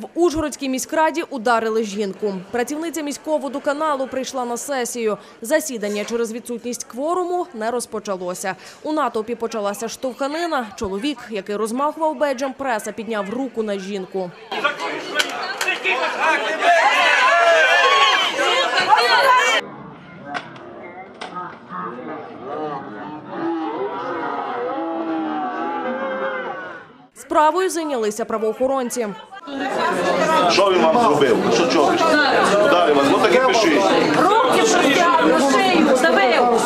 В Ужгородській міськраді ударили жінку. Працівниця міського водоканалу прийшла на сесію. Засідання через відсутність кворуму не розпочалося. У натовпі почалася штовханина. Чоловік, який розмахував беджем преса, підняв руку на жінку. Справою зайнялися правоохоронці. Що він вам зробив? Ну, Що чого пішли? Ударив вас, ну так і пишіть. Руки простягну, шию, давив.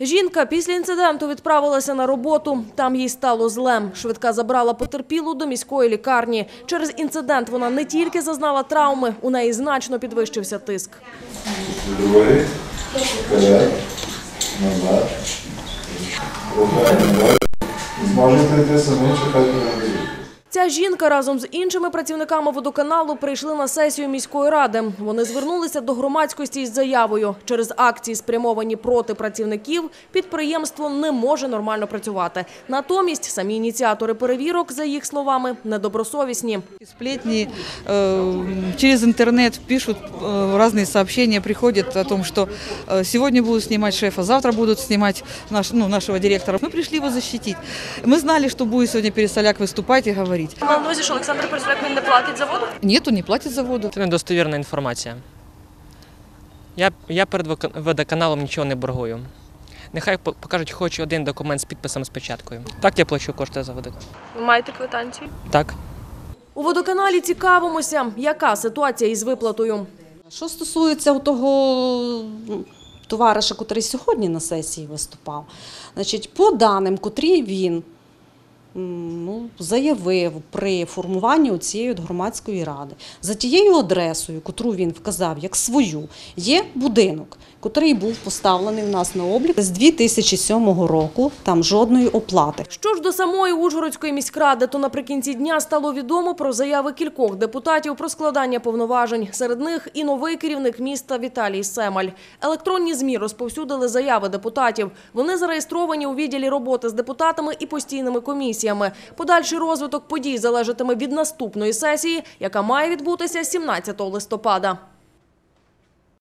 Жінка після інциденту відправилася на роботу. Там їй стало злем. Швидка забрала потерпілу до міської лікарні. Через інцидент вона не тільки зазнала травми, у неї значно підвищився тиск. Другий, вперед, назад. Зможете йти самі, чекати на. Ця жінка разом з іншими працівниками водоканалу прийшли на сесію міської ради. Вони звернулися до громадськості із заявою. Через акції, спрямовані проти працівників, підприємство не може нормально працювати. Натомість самі ініціатори перевірок, за їх словами, недобросовісні. Сплетни э, через интернет пишут э, разные сообщения, приходят о том, что э, сегодня будут снимать шефа, завтра будут снимать наш, ну, нашего директора. Мы пришли его защитить. Мы знали, что будет сегодня Пересоляк выступать и говорить. На увазі, що Олександр Пересоляк він не платить за воду? Нет, он не платит за воду. Це недостовірна інформація. Я, я перед водоканалом нічого не боргую. Нехай по- покажуть хоч один документ з підписом з печаткою. Так я плачу кошти за водоканал. Ви маєте квитанцію? Так. У водоканалі цікавимося, яка ситуація із виплатою. Що стосується у того товариша, котрий сьогодні на сесії виступав, значить, по даним, котрі він ну, заявив при формуванні цієї громадської ради, за тією адресою, котру він вказав як свою, є будинок, котрий був поставлений у нас на облік з 2007 року. Там жодної оплати. Що ж до самої Ужгородської міськради, то наприкінці дня стало відомо про заяви кількох депутатів про складання повноважень. Серед них і новий керівник міста Віталій Семаль. Електронні ЗМІ розповсюдили заяви депутатів. Вони зареєстровані у відділі роботи з депутатами і постійними комісіями. Подальший розвиток подій залежатиме від наступної сесії, яка має відбутися 17 листопада.